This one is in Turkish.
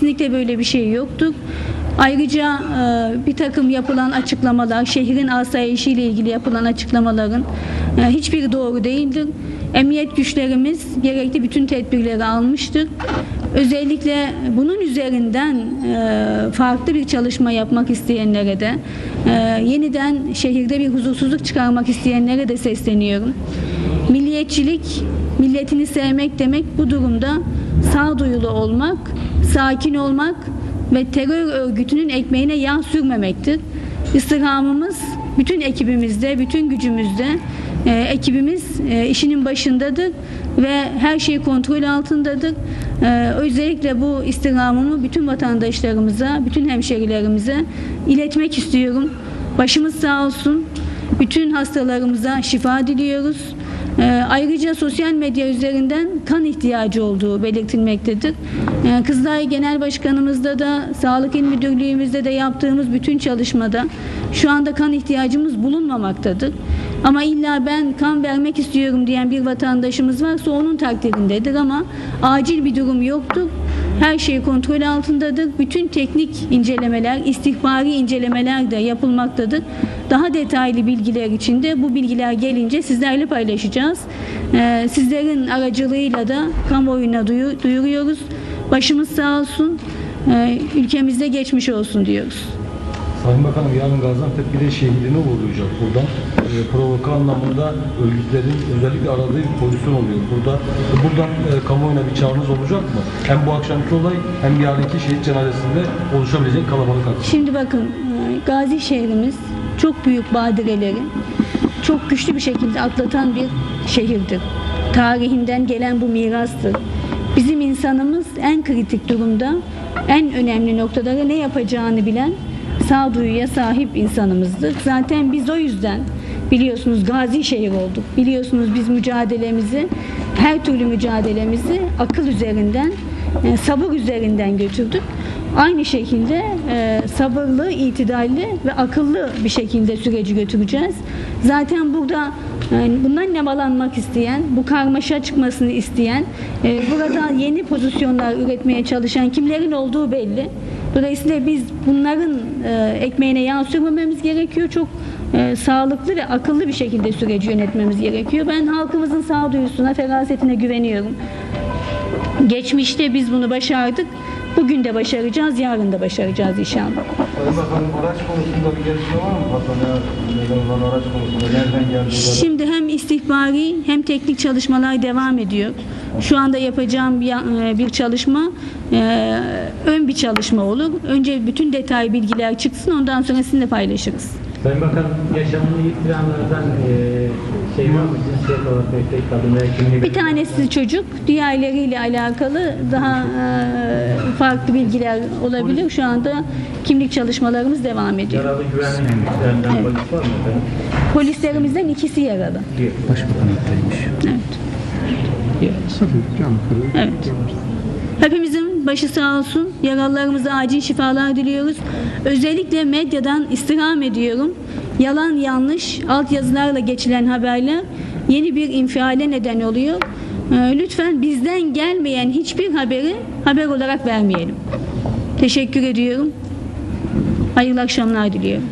Kesinlikle böyle bir şey yoktu. Ayrıca e, bir takım yapılan açıklamalar, şehrin asayişiyle ilgili yapılan açıklamaların e, hiçbiri doğru değildir. Emniyet güçlerimiz gerekli bütün tedbirleri almıştır. Özellikle bunun üzerinden e, farklı bir çalışma yapmak isteyenlere de, yeniden şehirde bir huzursuzluk çıkarmak isteyenlere de sesleniyorum. Milliyetçilik, milletini sevmek demek bu durumda sağduyulu olmak, sakin olmak ve terör örgütünün ekmeğine yağ sürmemektir. İstirhamımız bütün ekibimizde, bütün gücümüzde. E, ekibimiz e, işinin başındadır ve her şey kontrol altındadır. E, özellikle bu istirhamımı bütün vatandaşlarımıza, bütün hemşerilerimize iletmek istiyorum. Başımız sağ olsun. Bütün hastalarımıza şifa diliyoruz. Ee, Ayrıca sosyal medya üzerinden kan ihtiyacı olduğu belirtilmektedir. Ee, Kızılay Genel Başkanımızda da Sağlık İl Müdürlüğümüzde de yaptığımız bütün çalışmada şu anda kan ihtiyacımız bulunmamaktadır. Ama illa ben kan vermek istiyorum diyen bir vatandaşımız varsa onun takdirindedir ama acil bir durum yoktur. Her şey kontrol altındadır. Bütün teknik incelemeler, istihbari incelemeler de yapılmaktadır. Daha detaylı bilgiler için de bu bilgiler gelince sizlerle paylaşacağız. Ee, sizlerin aracılığıyla da kamuoyuna duyu- duyuruyoruz. Başımız sağ olsun. Ee, ülkemizde geçmiş olsun diyoruz. Sayın Bakanım yarın Gaziantep bir de uğurlayacak buradan. E, provoka anlamında örgütlerin özellikle aradığı bir pozisyon oluyor burada. E, buradan e, kamuoyuna bir çağrınız olacak mı? Hem bu akşamki olay hem yarınki şehit cenazesinde oluşabilecek kalabalık hakkında. Şimdi bakın e, Gazi şehrimiz çok büyük badireleri çok güçlü bir şekilde atlatan bir şehirdir. Tarihinden gelen bu mirastır. Bizim insanımız en kritik durumda, en önemli noktalara ne yapacağını bilen sağduyuya sahip insanımızdır. Zaten biz o yüzden biliyorsunuz gazi şehir olduk. Biliyorsunuz biz mücadelemizi, her türlü mücadelemizi akıl üzerinden, e, sabır üzerinden götürdük. Aynı şekilde e, sabırlı, itidalli ve akıllı bir şekilde süreci götüreceğiz. Zaten burada e, bundan nemalanmak isteyen, bu karmaşa çıkmasını isteyen, e, burada yeni pozisyonlar üretmeye çalışan kimlerin olduğu belli. Dolayısıyla biz bunların e, ekmeğine yağ sürmememiz gerekiyor. Çok e, sağlıklı ve akıllı bir şekilde süreci yönetmemiz gerekiyor. Ben halkımızın sağduyusuna, ferasetine güveniyorum. Geçmişte biz bunu başardık. Bugün de başaracağız, yarın da başaracağız inşallah. Sayın Bakanım araç konusunda bir gelişme var mı? Olan araç konusunda nereden geldi? Şimdi hem istihbari hem teknik çalışmalar devam ediyor. Şu anda yapacağım bir, e, bir çalışma e, ön bir çalışma olur. Önce bütün detay bilgiler çıksın ondan sonra sizinle paylaşırız. Sayın Bakanım yaşamını yitirenlerden eee şey var mı cinsiyet olarak erkek kadın veya kimliği Bir tanesi çocuk, diğerleriyle alakalı daha e, farklı bilgiler olabilir. Şu anda kimlik çalışmalarımız devam ediyor. yaralı güvenlik güçlerinden Evet. polis var mı efendim? Polislerimizden ikisi yaralı. Evet. Evet. Hepimizin başı sağ olsun. Yaralılarımıza acil şifalar diliyoruz. Özellikle medyadan istirham ediyorum. Yalan yanlış altyazılarla geçilen haberler yeni bir infiale neden oluyor. Ee, Lütfen bizden gelmeyen hiçbir haberi haber olarak vermeyelim. Teşekkür ediyorum. Hayırlı akşamlar diliyorum.